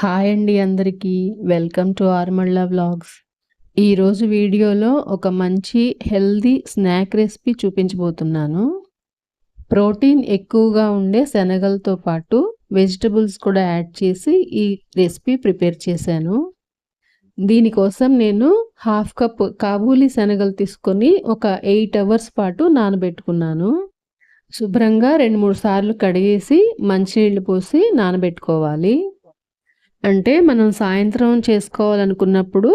Hi అండి అందరికీ. Welcome to ఆర్మళ్ళ వ్లాగ్స్. ఈరోజు వీడియోలో ఒక మంచి హెల్దీ స్నాక్ రెసిపీ చూపించబోతున్నాను. ప్రోటీన్ ఎక్కువగా ఉండే శనగలతో పాటు వెజిటబుల్స్ కూడా యాడ్ చేసి ఈ రెసిపీ ప్రిపేర్ చేశాను. దీనికోసం నేను హాఫ్ కప్ కాబూలీ శనగలు తీసుకొని ఒక ఎయిట్ అవర్స్ పాటు నానబెట్టుకున్నాను. శుభ్రంగా రెండు మూడు సార్లు కడిగేసి మంచినీళ్ళు పోసి నానబెట్టుకోవాలి. అంటే మనం సాయంత్రం చేసుకోవాలనుకున్నప్పుడు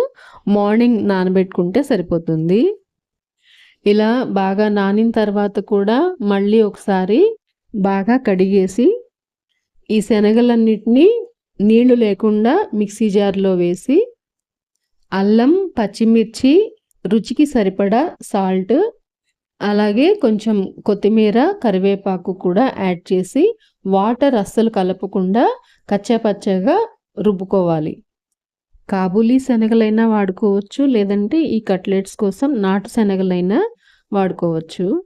మార్నింగ్ నానబెట్టుకుంటే సరిపోతుంది. ఇలా బాగా నానిన తర్వాత కూడా మళ్ళీ ఒకసారి బాగా కడిగేసి ఈ శనగలన్నిటినీ నీళ్ళు లేకుండా మిక్సీ జార్లో వేసి అల్లం పచ్చిమిర్చి రుచికి సరిపడా సాల్ట్ అలాగే కొంచెం కొత్తిమీర కరివేపాకు కూడా యాడ్ చేసి వాటర్ అస్సలు కలపకుండా కచ్చాపచ్చగా రుబ్బుకోవాలి. కాబూలీ శనగలైనా వాడుకోవచ్చు లేదంటే ఈ కట్లెట్స్ కోసం నాటు శనగలైనా వాడుకోవచ్చు.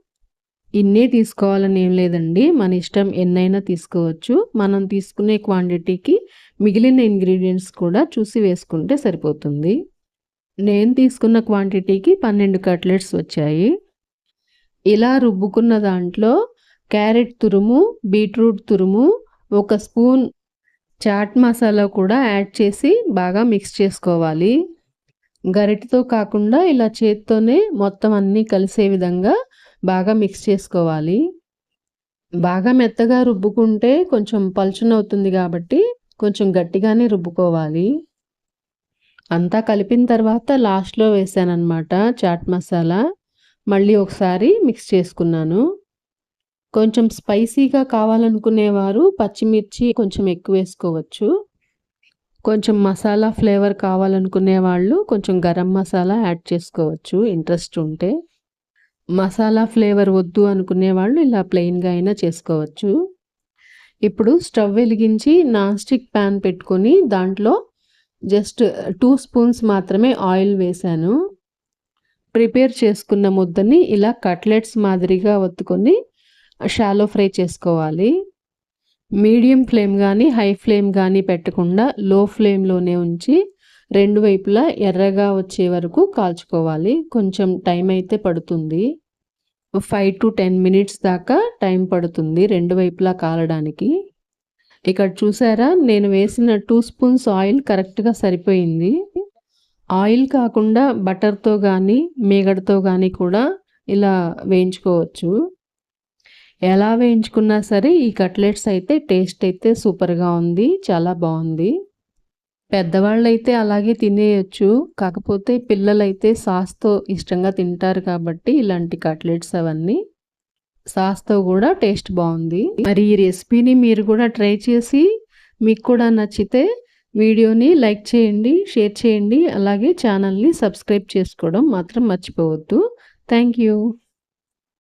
ఇన్నే తీసుకోవాలని ఏం లేదండి మన ఇష్టం ఎన్నైనా తీసుకోవచ్చు. మనం తీసుకునే క్వాంటిటీకి మిగిలిన ఇంగ్రీడియంట్స్ కూడా చూసి వేసుకుంటే సరిపోతుంది. నేను తీసుకున్న క్వాంటిటీకి పన్నెండు కట్లెట్స్ వచ్చాయి. ఇలా రుబ్బుకున్న దాంట్లో క్యారెట్ తురుము బీట్రూట్ తురుము ఒక స్పూన్ చాట్ మసాలా కూడా యాడ్ చేసి బాగా మిక్స్ చేసుకోవాలి. గరిటతో కాకుండా ఇలా చేత్తోనే మొత్తం అన్నీ కలిసే విధంగా బాగా మిక్స్ చేసుకోవాలి. బాగా మెత్తగా రుబ్బుకుంటే కొంచెం పలుచునవుతుంది కాబట్టి కొంచెం గట్టిగానే రుబ్బుకోవాలి. అంతా కలిపిన తర్వాత లాస్ట్లో వేసానమాట చాట్ మసాలా. మళ్ళీ ఒకసారి మిక్స్ చేసుకున్నాను. కొంచెం స్పైసీగా కావాలనుకునేవారు పచ్చిమిర్చి కొంచెం ఎక్కువ వేసుకోవచ్చు. కొంచెం మసాలా ఫ్లేవర్ కావాలనుకునే వాళ్ళు కొంచెం గరం మసాలా యాడ్ చేసుకోవచ్చు ఇంట్రెస్ట్ ఉంటే. మసాలా ఫ్లేవర్ వద్దు అనుకునే వాళ్ళు ఇలా ప్లెయిన్గా అయినా చేసుకోవచ్చు. ఇప్పుడు స్టవ్ వెలిగించి నాన్ స్టిక్ ప్యాన్ పెట్టుకొని దాంట్లో జస్ట్ టూ స్పూన్స్ మాత్రమే ఆయిల్ వేశాను ప్రిపేర్ చేసుకున్న ముద్దని ఇలా కట్లెట్స్ మాదిరిగా ఒత్తుకొని షాలో ఫ్రై చేసుకోవాలి. మీడియం ఫ్లేమ్ కానీ హై ఫ్లేమ్ కానీ పెట్టకుండా లో ఫ్లేమ్లోనే ఉంచి రెండు వైపులా ఎర్రగా వచ్చే వరకు కాల్చుకోవాలి. కొంచెం టైం అయితే పడుతుంది. ఫైవ్ టు టెన్ మినిట్స్ దాకా టైం పడుతుంది రెండు వైపులా కాలడానికి. ఇక్కడ చూసారా? నేను వేసిన టూ స్పూన్స్ ఆయిల్ కరెక్ట్గా సరిపోయింది. ఆయిల్ కాకుండా బటర్తో కానీ మేగడతో కానీ కూడా ఇలా వేయించుకోవచ్చు. ఎలా వేయించుకున్నా సరే ఈ కట్లెట్స్ అయితే టేస్ట్ అయితే సూపర్గా ఉంది చాలా బాగుంది. పెద్దవాళ్ళు అయితే అలాగే తినేయచ్చు కాకపోతే పిల్లలైతే సాస్తో ఇష్టంగా తింటారు కాబట్టి ఇలాంటి కట్లెట్స్ అవన్నీ. సాస్తో కూడా టేస్ట్ బాగుంది. మరి ఈ రెసిపీని మీరు కూడా ట్రై చేసి మీకు కూడా నచ్చితే వీడియోని లైక్ చేయండి షేర్ చేయండి అలాగే ఛానల్ని సబ్స్క్రైబ్ చేసుకోవడం మాత్రం మర్చిపోవద్దు. Thank you.